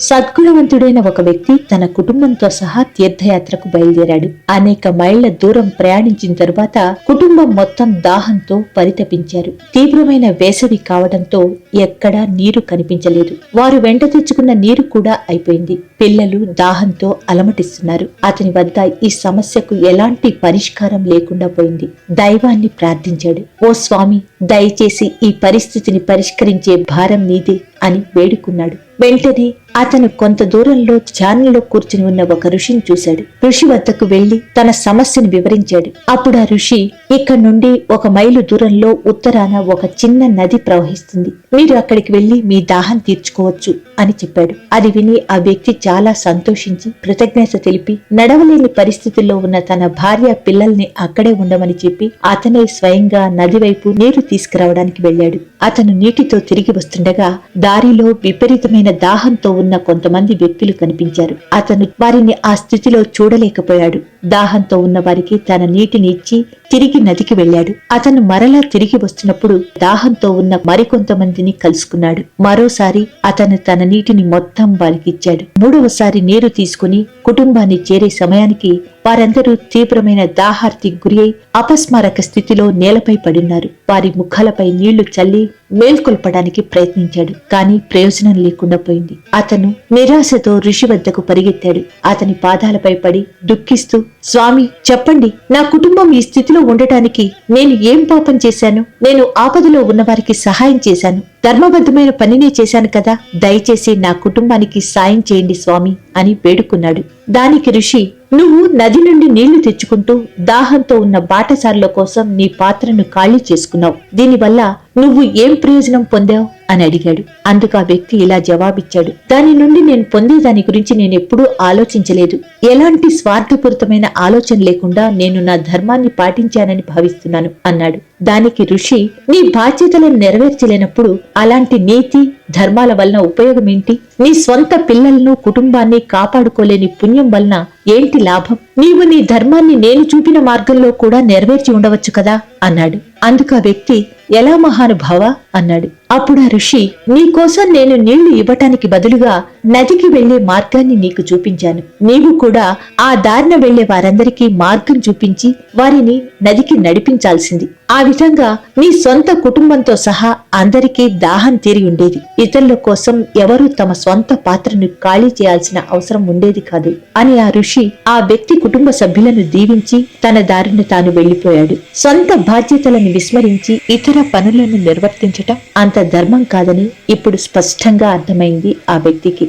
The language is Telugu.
సద్గుణవంతుడైన ఒక వ్యక్తి తన కుటుంబంతో సహా తీర్థయాత్రకు బయలుదేరాడు. అనేక మైళ్ళ దూరం ప్రయాణించిన తరువాత కుటుంబం మొత్తం దాహంతో పరితపించారు. తీవ్రమైన వేసవి కావడంతో ఎక్కడా నీరు కనిపించలేదు. వారు వెంట తెచ్చుకున్న నీరు కూడా అయిపోయింది. పిల్లలు దాహంతో అలమటిస్తున్నారు. అతని వద్ద ఈ సమస్యకు ఎలాంటి పరిష్కారం లేకుండా పోయింది. దైవాన్ని ప్రార్థించాడు. ఓ స్వామి దయచేసి ఈ పరిస్థితిని పరిష్కరించే భారం నీదే. అని వేడుకున్నాడు. వెంటనే అతను కొంత దూరంలో ధ్యానంలో కూర్చుని ఉన్న ఒక ఋషిని చూశాడు. ఋషి వద్దకు వెళ్ళి తన సమస్యను వివరించాడు. అప్పుడు ఆ ఋషి ఇక్కడ నుండి ఒక మైలు దూరంలో ఉత్తరాన ఒక చిన్న నది ప్రవహిస్తుంది. మీరు అక్కడికి వెళ్ళి మీ దాహం తీర్చుకోవచ్చు అని చెప్పాడు. అది విని ఆ వ్యక్తి చాలా సంతోషించి కృతజ్ఞత తెలిపి నడవలేని పరిస్థితుల్లో ఉన్న తన భార్య పిల్లల్ని అక్కడే ఉండమని చెప్పి అతనే స్వయంగా నది వైపు నీరు తీసుకురావడానికి వెళ్ళాడు. అతను నీటితో తిరిగి వస్తుండగా దారిలో విపరీతమైన దాహంతో ఉన్న కొంతమంది వ్యక్తులు కనిపించారు. అతను వారిని ఆ స్థితిలో చూడలేకపోయాడు. దాహంతో ఉన్న వారికి తన నీటిని ఇచ్చి తిరిగి నదికి వెళ్ళాడు. అతను మరలా తిరిగి వస్తున్నప్పుడు దాహంతో ఉన్న మరికొంతమందిని కలుసుకున్నాడు. మరోసారి అతను తన నీటిని మొత్తం వారికిచ్చాడు మూడవసారి నీరు తీసుకుని కుటుంబాన్ని చేరే సమయానికి వారందరూ తీవ్రమైన దాహార్తికి గురి అయి అపస్మారక స్థితిలో నేలపై పడిన్నారు వారి ముఖాలపై నీళ్ళు చల్లి మేల్కొల్పడానికి ప్రయత్నించాడు కానీ ప్రయోజనం లేకుండా పోయింది. అతను నిరాశతో ఋషి వద్దకు పరిగెత్తాడు. అతని పాదాలపై పడి దుఃఖిస్తూ స్వామి చెప్పండి. నా కుటుంబం ఈ స్థితిలో ఉండటానికి నేను ఏం పాపం చేశాను? నేను ఆపదలో ఉన్నవారికి సహాయం చేశాను. ధర్మబద్ధమైన పనినే చేశాను కదా. దయచేసి నా కుటుంబానికి సాయం చేయండి స్వామి. అని వేడుకున్నాడు. దానికి ఋషి నువ్వు నది నుండి నీళ్ళు తెచ్చుకుంటూ దాహంతో ఉన్న బాటసారుల కోసం నీ పాత్రను ఖాళీ చేసుకున్నావు. దీనివల్ల నువ్వు ఏం ప్రయోజనం పొందావు? అని అడిగాడు. అందుకు ఆ వ్యక్తి ఇలా జవాబిచ్చాడు. దాని నుండి నేను పొందే దాని గురించి నేను ఎప్పుడూ ఆలోచించలేదు. ఎలాంటి స్వార్థపూరితమైన ఆలోచన లేకుండా నేను నా ధర్మాన్ని పాటించానని భావిస్తున్నాను అన్నాడు. దానికి ఋషి నీ బాధ్యతలను నెరవేర్చలేనప్పుడు అలాంటి నీతి ధర్మాల వలన ఉపయోగం ఏంటి? నీ స్వంత పిల్లలను కుటుంబాన్ని కాపాడుకోలేని పుణ్యం వలన ఏంటి లాభం? నీవు నీ ధర్మాన్ని నేను చూపిన మార్గంలో కూడా నెరవేర్చి ఉండవచ్చు కదా? అన్నాడు. అందుకు ఆ వ్యక్తి ఎలా మహానుభావ? అన్నాడు. అప్పుడు ఆ ఋషి నీకోసం నేను నీళ్ళు ఇవ్వటానికి బదులుగా నదికి వెళ్ళే మార్గాన్ని నీకు చూపించాను. నీవు కూడా ఆ దారిన వెళ్ళే వారందరికీ మార్గం చూపించి వారిని నదికి నడిపించాల్సింది. ఆ విధంగా నీ సొంత కుటుంబంతో సహా అందరికీ దాహం తీరి ఉండేది. ఇతరుల కోసం ఎవరూ తమ సొంత పాత్రను ఖాళీ చేయాల్సిన అవసరం ఉండేది కాదు అని ఆ ఋషి ఆ వ్యక్తి కుటుంబ సభ్యులను దీవించి తన దారిని తాను వెళ్ళిపోయాడు సొంత బాధ్యతలను విస్మరించి ఇతర పనులను నిర్వర్తించటం అంత ధర్మం కాదని ఇప్పుడు స్పష్టంగా అర్థమైంది ఆ వ్యక్తికి.